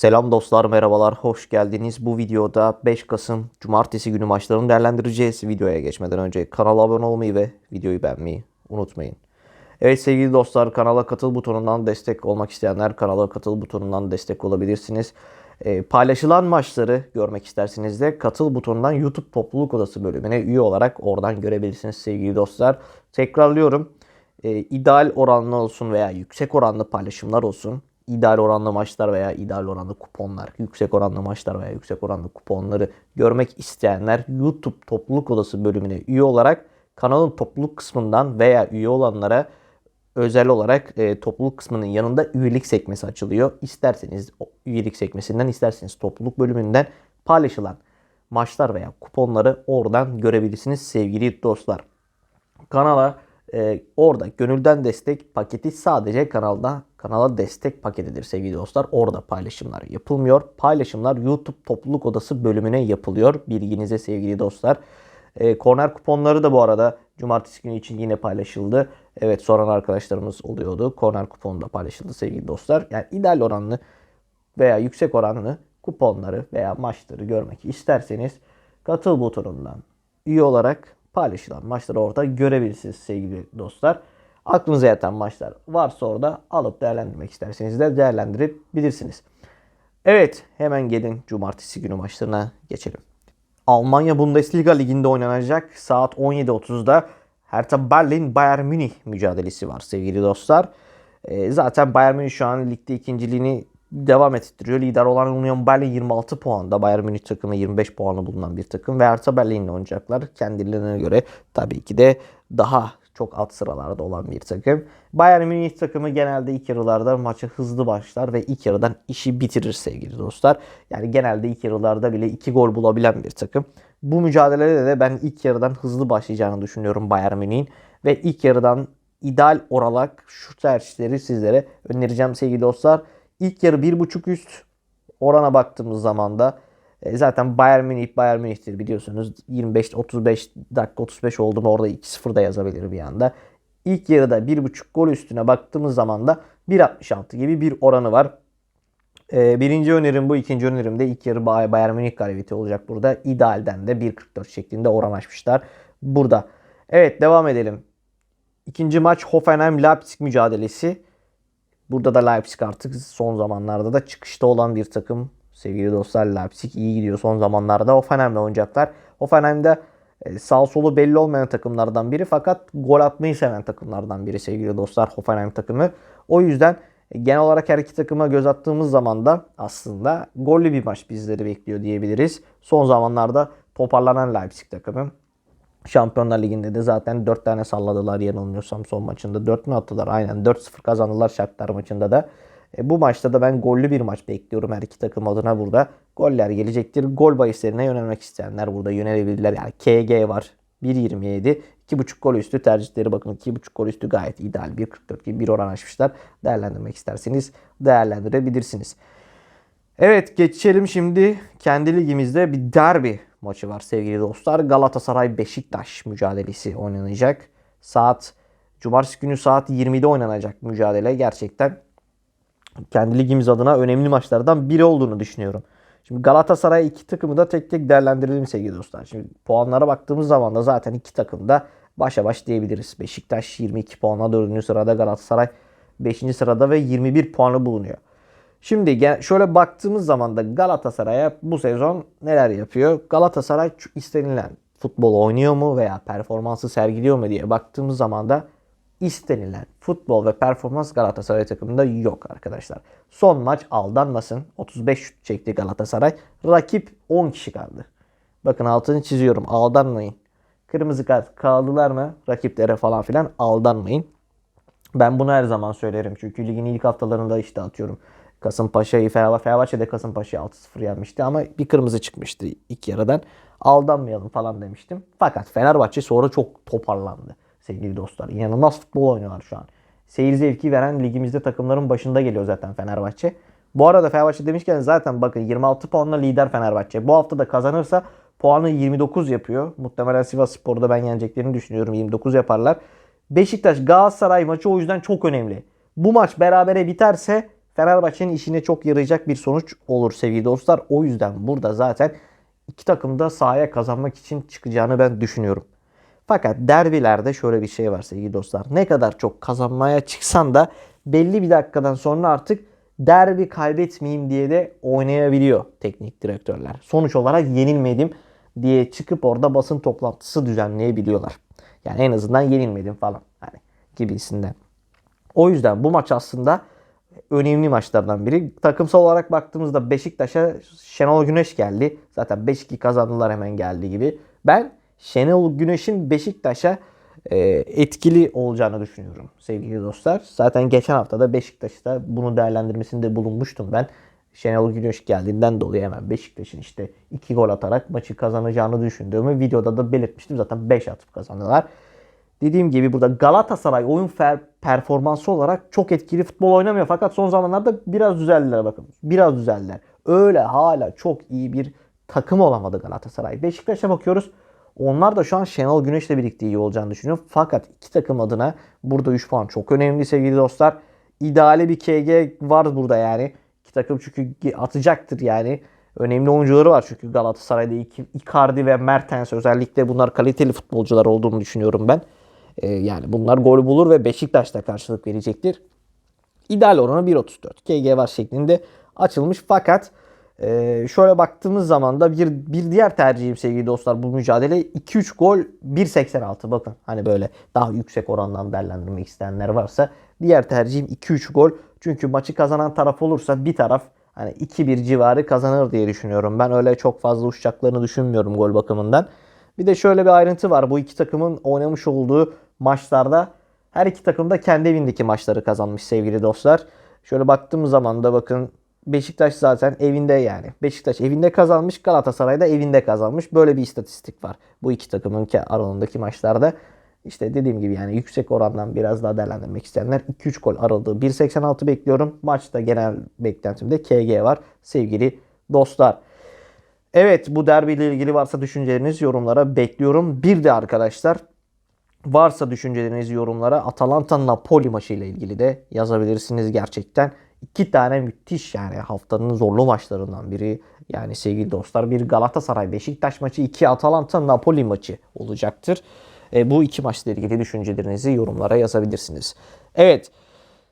Selam dostlar, merhabalar, hoş geldiniz. Bu videoda 5 Kasım Cumartesi günü maçlarını değerlendireceğiz. Videoya geçmeden önce kanala abone olmayı ve videoyu beğenmeyi unutmayın. Evet sevgili dostlar kanala katıl butonundan destek olmak isteyenler kanala katıl butonundan destek olabilirsiniz. Ee, paylaşılan maçları görmek isterseniz de katıl butonundan YouTube topluluk odası bölümüne üye olarak oradan görebilirsiniz sevgili dostlar. Tekrarlıyorum. Ee, ideal oranlı olsun veya yüksek oranlı paylaşımlar olsun ideal oranlı maçlar veya ideal oranlı kuponlar, yüksek oranlı maçlar veya yüksek oranlı kuponları görmek isteyenler YouTube topluluk odası bölümüne üye olarak kanalın topluluk kısmından veya üye olanlara özel olarak e, topluluk kısmının yanında üyelik sekmesi açılıyor. İsterseniz üyelik sekmesinden isterseniz topluluk bölümünden paylaşılan maçlar veya kuponları oradan görebilirsiniz sevgili dostlar. Kanala e, orada gönülden destek paketi sadece kanalda kanala destek paketidir sevgili dostlar. Orada paylaşımlar yapılmıyor. Paylaşımlar YouTube topluluk odası bölümüne yapılıyor. Bilginize sevgili dostlar. E, korner kuponları da bu arada cumartesi günü için yine paylaşıldı. Evet soran arkadaşlarımız oluyordu. Korner kuponu da paylaşıldı sevgili dostlar. Yani ideal oranlı veya yüksek oranlı kuponları veya maçları görmek isterseniz katıl butonundan üye olarak paylaşılan maçları orada görebilirsiniz sevgili dostlar. Aklınıza yatan maçlar varsa orada alıp değerlendirmek isterseniz de değerlendirebilirsiniz. Evet hemen gelin cumartesi günü maçlarına geçelim. Almanya Bundesliga liginde oynanacak saat 17.30'da Hertha Berlin Bayern Münih mücadelesi var sevgili dostlar. E, zaten Bayern Münih şu an ligde ikinciliğini devam ettiriyor. Lider olan Union Berlin 26 puanda. Bayern Münih takımı 25 puanı bulunan bir takım. Ve Hertha Berlin'le oynayacaklar. Kendilerine göre tabii ki de daha çok alt sıralarda olan bir takım. Bayern Münih takımı genelde ilk yarılarda maçı hızlı başlar ve ilk yarıdan işi bitirir sevgili dostlar. Yani genelde ilk yarılarda bile iki gol bulabilen bir takım. Bu mücadelede de ben ilk yarıdan hızlı başlayacağını düşünüyorum Bayern Münih'in. Ve ilk yarıdan ideal olarak şu tercihleri sizlere önereceğim sevgili dostlar. İlk yarı 1.5 üst orana baktığımız zaman da e, zaten Bayern Münih Bayern Münih'tir biliyorsunuz. 25 35 dakika 35 oldu mu orada 2-0 da yazabilir bir anda. İlk yarıda 1.5 gol üstüne baktığımız zaman da 1.66 gibi bir oranı var. E, birinci önerim bu. ikinci önerim de ilk yarı Bayern Münih galibiyeti olacak burada. İdealden de 1.44 şeklinde oran açmışlar. Burada. Evet devam edelim. İkinci maç Hoffenheim-Leipzig mücadelesi. Burada da Leipzig artık son zamanlarda da çıkışta olan bir takım. Sevgili dostlar Leipzig iyi gidiyor son zamanlarda. Hoffenheim'le oynayacaklar. Hoffenheim'de e, sağ solu belli olmayan takımlardan biri fakat gol atmayı seven takımlardan biri sevgili dostlar Hoffenheim takımı. O yüzden e, genel olarak her iki takıma göz attığımız zaman da aslında gollü bir maç bizleri bekliyor diyebiliriz. Son zamanlarda toparlanan Leipzig takımı Şampiyonlar Ligi'nde de zaten 4 tane salladılar yanılmıyorsam son maçında. 4 mü attılar? Aynen 4-0 kazandılar Shakhtar maçında da. E, bu maçta da ben gollü bir maç bekliyorum her iki takım adına burada. Goller gelecektir. Gol bahislerine yönelmek isteyenler burada yönelebilirler. Yani KG var. 1.27. 2.5 gol üstü tercihleri bakın 2.5 gol üstü gayet ideal. 1.44 gibi bir oran açmışlar. Değerlendirmek isterseniz değerlendirebilirsiniz. Evet geçelim şimdi kendi ligimizde bir derbi maçı var sevgili dostlar. Galatasaray Beşiktaş mücadelesi oynanacak. Saat Cumartesi günü saat 20'de oynanacak mücadele gerçekten kendi ligimiz adına önemli maçlardan biri olduğunu düşünüyorum. Şimdi Galatasaray iki takımı da tek tek değerlendirelim sevgili dostlar. Şimdi puanlara baktığımız zaman da zaten iki takım da başa baş diyebiliriz. Beşiktaş 22 puanla 4. sırada Galatasaray 5. sırada ve 21 puanı bulunuyor. Şimdi şöyle baktığımız zaman da Galatasaray'a bu sezon neler yapıyor? Galatasaray istenilen futbol oynuyor mu veya performansı sergiliyor mu diye baktığımız zaman da istenilen futbol ve performans Galatasaray takımında yok arkadaşlar. Son maç aldanmasın. 35 şut çekti Galatasaray. Rakip 10 kişi kaldı. Bakın altını çiziyorum. Aldanmayın. Kırmızı kart kaldılar mı rakiplere falan filan aldanmayın. Ben bunu her zaman söylerim. Çünkü ligin ilk haftalarında işte atıyorum. Kasımpaşa'yı Fenerbahçe, Fenerbahçe de Kasımpaşa'yı 6-0 yenmişti ama bir kırmızı çıkmıştı ilk yarıdan. Aldanmayalım falan demiştim. Fakat Fenerbahçe sonra çok toparlandı sevgili dostlar. İnanılmaz futbol oynuyorlar şu an. Seyir zevki veren ligimizde takımların başında geliyor zaten Fenerbahçe. Bu arada Fenerbahçe demişken zaten bakın 26 puanla lider Fenerbahçe. Bu hafta da kazanırsa puanı 29 yapıyor. Muhtemelen Sivas Spor'da ben yeneceklerini düşünüyorum. 29 yaparlar. Beşiktaş Galatasaray maçı o yüzden çok önemli. Bu maç berabere biterse Fenerbahçe'nin işine çok yarayacak bir sonuç olur sevgili dostlar. O yüzden burada zaten iki takım da sahaya kazanmak için çıkacağını ben düşünüyorum. Fakat derbilerde şöyle bir şey var sevgili dostlar. Ne kadar çok kazanmaya çıksan da belli bir dakikadan sonra artık derbi kaybetmeyeyim diye de oynayabiliyor teknik direktörler. Sonuç olarak yenilmedim diye çıkıp orada basın toplantısı düzenleyebiliyorlar. Yani en azından yenilmedim falan hani gibisinden. O yüzden bu maç aslında önemli maçlardan biri. Takımsal olarak baktığımızda Beşiktaş'a Şenol Güneş geldi. Zaten 5-2 kazandılar hemen geldi gibi. Ben Şenol Güneş'in Beşiktaş'a e, etkili olacağını düşünüyorum sevgili dostlar. Zaten geçen hafta da Beşiktaş'ta bunu değerlendirmesinde bulunmuştum ben. Şenol Güneş geldiğinden dolayı hemen Beşiktaş'ın işte 2 gol atarak maçı kazanacağını düşündüğümü videoda da belirtmiştim. Zaten 5 atıp kazandılar. Dediğim gibi burada Galatasaray oyun performansı olarak çok etkili futbol oynamıyor. Fakat son zamanlarda biraz düzeldiler bakın. Biraz düzeldiler. Öyle hala çok iyi bir takım olamadı Galatasaray. Beşiktaş'a bakıyoruz. Onlar da şu an Şenol Güneş'le birlikte iyi olacağını düşünüyorum. Fakat iki takım adına burada 3 puan çok önemli sevgili dostlar. İdeali bir KG var burada yani. İki takım çünkü atacaktır yani. Önemli oyuncuları var çünkü Galatasaray'da Icardi ve Mertens özellikle bunlar kaliteli futbolcular olduğunu düşünüyorum ben. Ee, yani bunlar gol bulur ve Beşiktaş'ta karşılık verecektir. İdeal oranı 1.34. KG var şeklinde açılmış fakat e, şöyle baktığımız zaman da bir, bir diğer tercihim sevgili dostlar bu mücadele 2-3 gol 1.86 bakın hani böyle daha yüksek orandan değerlendirmek isteyenler varsa diğer tercihim 2-3 gol çünkü maçı kazanan taraf olursa bir taraf hani 2-1 civarı kazanır diye düşünüyorum. Ben öyle çok fazla uçacaklarını düşünmüyorum gol bakımından. Bir de şöyle bir ayrıntı var. Bu iki takımın oynamış olduğu maçlarda her iki takım da kendi evindeki maçları kazanmış sevgili dostlar. Şöyle baktığımız zaman da bakın Beşiktaş zaten evinde yani. Beşiktaş evinde kazanmış, Galatasaray da evinde kazanmış. Böyle bir istatistik var bu iki takımın aralığındaki maçlarda. İşte dediğim gibi yani yüksek orandan biraz daha değerlendirmek isteyenler 2-3 gol aralığı 1.86 bekliyorum. Maçta genel beklentimde KG var sevgili dostlar. Evet bu derbiyle ilgili varsa düşünceleriniz yorumlara bekliyorum. Bir de arkadaşlar varsa düşünceleriniz yorumlara Atalanta Napoli maçı ile ilgili de yazabilirsiniz gerçekten. İki tane müthiş yani haftanın zorlu maçlarından biri. Yani sevgili dostlar bir Galatasaray Beşiktaş maçı, iki Atalanta Napoli maçı olacaktır. E, bu iki maçla ilgili düşüncelerinizi yorumlara yazabilirsiniz. Evet.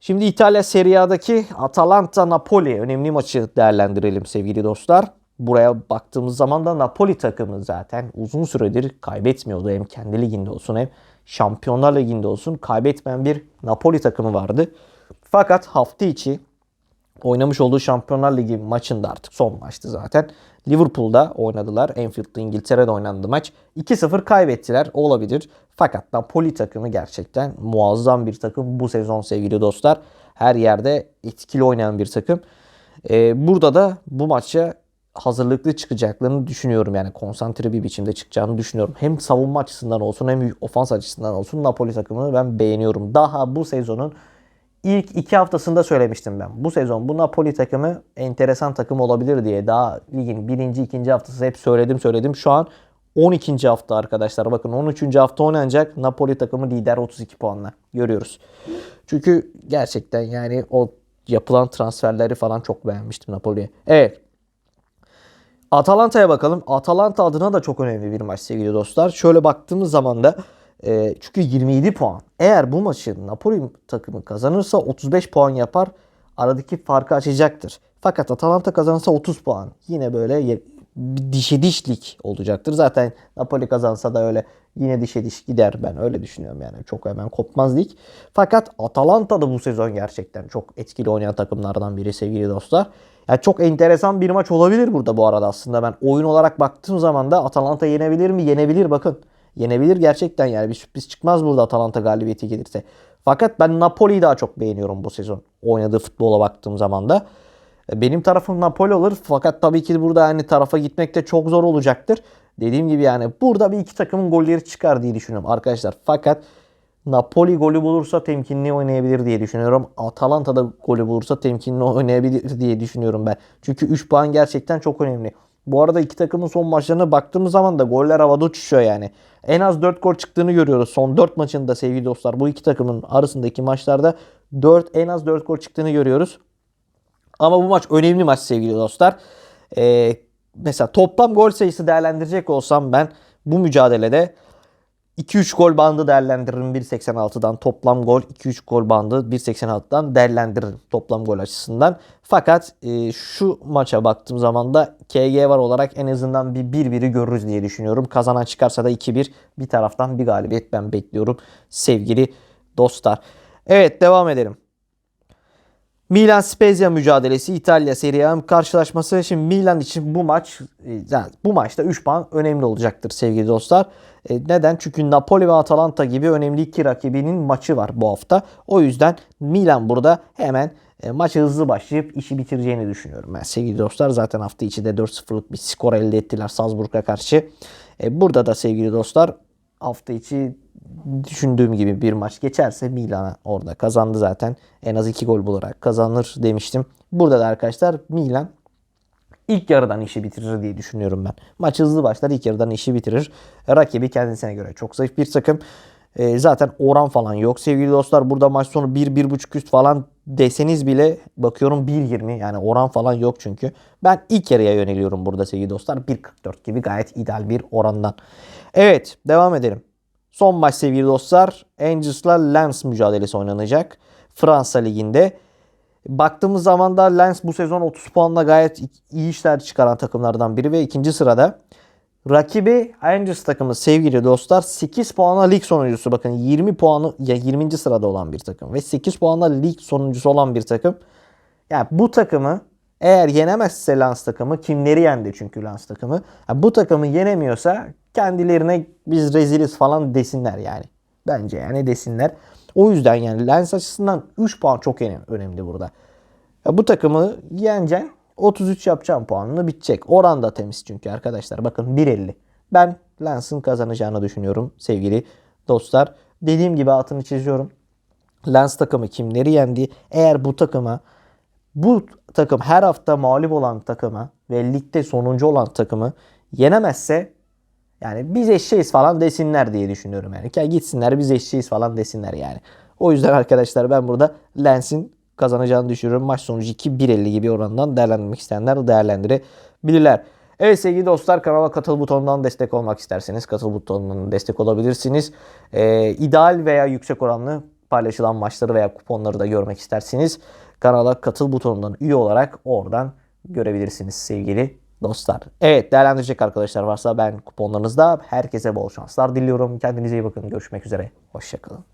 Şimdi İtalya Serie A'daki Atalanta Napoli önemli maçı değerlendirelim sevgili dostlar. Buraya baktığımız zaman da Napoli takımı zaten uzun süredir kaybetmiyordu. Hem kendi liginde olsun hem Şampiyonlar Ligi'nde olsun kaybetmeyen bir Napoli takımı vardı. Fakat hafta içi oynamış olduğu Şampiyonlar Ligi maçında artık son maçtı zaten. Liverpool'da oynadılar. Anfield'da İngiltere'de oynandı maç. 2-0 kaybettiler. Olabilir. Fakat Napoli takımı gerçekten muazzam bir takım bu sezon sevgili dostlar. Her yerde etkili oynayan bir takım. Ee, burada da bu maça hazırlıklı çıkacaklarını düşünüyorum. Yani konsantre bir biçimde çıkacağını düşünüyorum. Hem savunma açısından olsun hem ofans açısından olsun Napoli takımını ben beğeniyorum. Daha bu sezonun ilk iki haftasında söylemiştim ben. Bu sezon bu Napoli takımı enteresan takım olabilir diye. Daha ligin birinci, ikinci haftası hep söyledim söyledim. Şu an 12. hafta arkadaşlar. Bakın 13. hafta oynanacak. Napoli takımı lider 32 puanla. Görüyoruz. Çünkü gerçekten yani o yapılan transferleri falan çok beğenmiştim Napoli'ye. Evet. Atalanta'ya bakalım. Atalanta adına da çok önemli bir maç sevgili dostlar. Şöyle baktığımız zaman da e, çünkü 27 puan. Eğer bu maçı Napoli takımı kazanırsa 35 puan yapar. Aradaki farkı açacaktır. Fakat Atalanta kazanırsa 30 puan. Yine böyle dişe dişlik olacaktır. Zaten Napoli kazansa da öyle yine dişe diş gider ben öyle düşünüyorum yani. Çok hemen kopmaz lig. Fakat Atalanta da bu sezon gerçekten çok etkili oynayan takımlardan biri sevgili dostlar. Yani çok enteresan bir maç olabilir burada bu arada aslında. Ben oyun olarak baktığım zaman da Atalanta yenebilir mi? Yenebilir bakın. Yenebilir gerçekten yani bir sürpriz çıkmaz burada Atalanta galibiyeti gelirse. Fakat ben Napoli'yi daha çok beğeniyorum bu sezon. Oynadığı futbola baktığım zaman da. Benim tarafım Napoli olur. Fakat tabii ki burada yani tarafa gitmek de çok zor olacaktır. Dediğim gibi yani burada bir iki takımın golleri çıkar diye düşünüyorum arkadaşlar. Fakat Napoli golü bulursa temkinli oynayabilir diye düşünüyorum. Atalanta da golü bulursa temkinli oynayabilir diye düşünüyorum ben. Çünkü 3 puan gerçekten çok önemli. Bu arada iki takımın son maçlarına baktığımız zaman da goller havada uçuşuyor yani. En az 4 gol çıktığını görüyoruz. Son 4 maçında sevgili dostlar bu iki takımın arasındaki maçlarda 4 en az 4 gol çıktığını görüyoruz. Ama bu maç önemli maç sevgili dostlar. Ee, mesela toplam gol sayısı değerlendirecek olsam ben bu mücadelede 2-3 gol bandı değerlendiririm 1.86'dan. Toplam gol 2-3 gol bandı 1.86'dan değerlendiririm toplam gol açısından. Fakat e, şu maça baktığım zaman da KG var olarak en azından bir 1-1'i görürüz diye düşünüyorum. Kazanan çıkarsa da 2-1 bir taraftan bir galibiyet ben bekliyorum sevgili dostlar. Evet devam edelim. Milan Spezia mücadelesi İtalya Serie A karşılaşması. Şimdi Milan için bu maç e, yani bu maçta 3 puan önemli olacaktır sevgili dostlar. E, neden? Çünkü Napoli ve Atalanta gibi önemli iki rakibinin maçı var bu hafta. O yüzden Milan burada hemen e, maçı hızlı başlayıp işi bitireceğini düşünüyorum. Ben sevgili dostlar zaten hafta içi de 4-0'lık bir skor elde ettiler Salzburg'a karşı. E, burada da sevgili dostlar hafta içi düşündüğüm gibi bir maç geçerse Milan orada kazandı zaten. En az 2 gol bularak kazanır demiştim. Burada da arkadaşlar Milan ilk yarıdan işi bitirir diye düşünüyorum ben. Maç hızlı başlar ilk yarıdan işi bitirir. Rakibi kendisine göre çok zayıf bir takım. E, zaten oran falan yok sevgili dostlar. Burada maç sonu 1-1.5 üst falan deseniz bile bakıyorum 1.20 yani oran falan yok çünkü. Ben ilk yarıya yöneliyorum burada sevgili dostlar. 1.44 gibi gayet ideal bir orandan. Evet devam edelim. Son maç sevgili dostlar Angels'la Lens mücadelesi oynanacak. Fransa Ligi'nde. Baktığımız zaman da Lens bu sezon 30 puanla gayet iyi işler çıkaran takımlardan biri ve ikinci sırada. Rakibi Angels takımı sevgili dostlar 8 puanla lig sonuncusu. Bakın 20 puanı ya 20. sırada olan bir takım ve 8 puanla lig sonuncusu olan bir takım. Yani bu takımı eğer yenemezse Lens takımı kimleri yendi çünkü Lens takımı. Yani bu takımı yenemiyorsa kendilerine biz reziliz falan desinler yani. Bence yani desinler. O yüzden yani Lens açısından 3 puan çok önemli burada. Ya bu takımı yeneceksin 33 yapacağım puanını bitecek. Oran da temiz çünkü arkadaşlar. Bakın 1.50. Ben Lens'in kazanacağını düşünüyorum sevgili dostlar. Dediğim gibi altını çiziyorum. Lens takımı kimleri yendi? Eğer bu takıma bu takım her hafta mağlup olan takımı ve ligde sonuncu olan takımı yenemezse yani biz eşeğiz falan desinler diye düşünüyorum yani. Gel gitsinler biz eşeğiz falan desinler yani. O yüzden arkadaşlar ben burada Lens'in kazanacağını düşünüyorum. Maç sonucu 2-1.50 gibi orandan değerlendirmek isteyenler değerlendirebilirler. Evet sevgili dostlar kanala katıl butonundan destek olmak isterseniz katıl butonundan destek olabilirsiniz. Ee, ideal veya yüksek oranlı paylaşılan maçları veya kuponları da görmek isterseniz kanala katıl butonundan üye olarak oradan görebilirsiniz sevgili dostlar. Evet değerlendirecek arkadaşlar varsa ben kuponlarınızda herkese bol şanslar diliyorum. Kendinize iyi bakın. Görüşmek üzere. Hoşçakalın.